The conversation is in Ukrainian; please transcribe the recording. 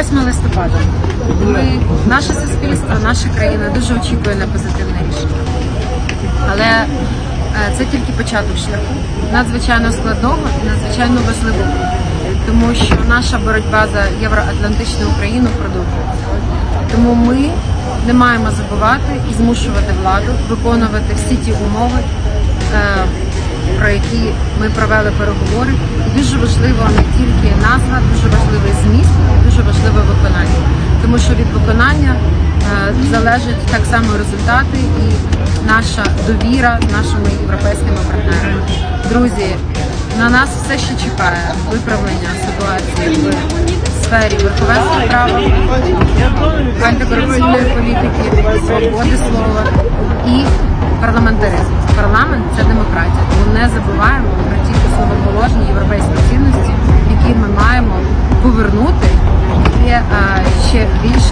8 листопада. Ми, наше суспільство, наша країна дуже очікує на позитивне рішення. Але е, це тільки початок шляху, надзвичайно складного і надзвичайно важливого, тому що наша боротьба за євроатлантичну Україну продовжується. Тому ми не маємо забувати і змушувати владу виконувати всі ті умови, е, про які ми провели переговори. І дуже важливо не тільки тому що від виконання е, залежать так само результати і наша довіра нашими європейськими партнерами. Друзі, на нас все ще чекає виправлення ситуації в сфері верховенства права, антикорупційної політики, свободи слова і парламентаризму. Парламент це демократія. Тому не забуваємо про ті основоположні європейські цінності, ще більше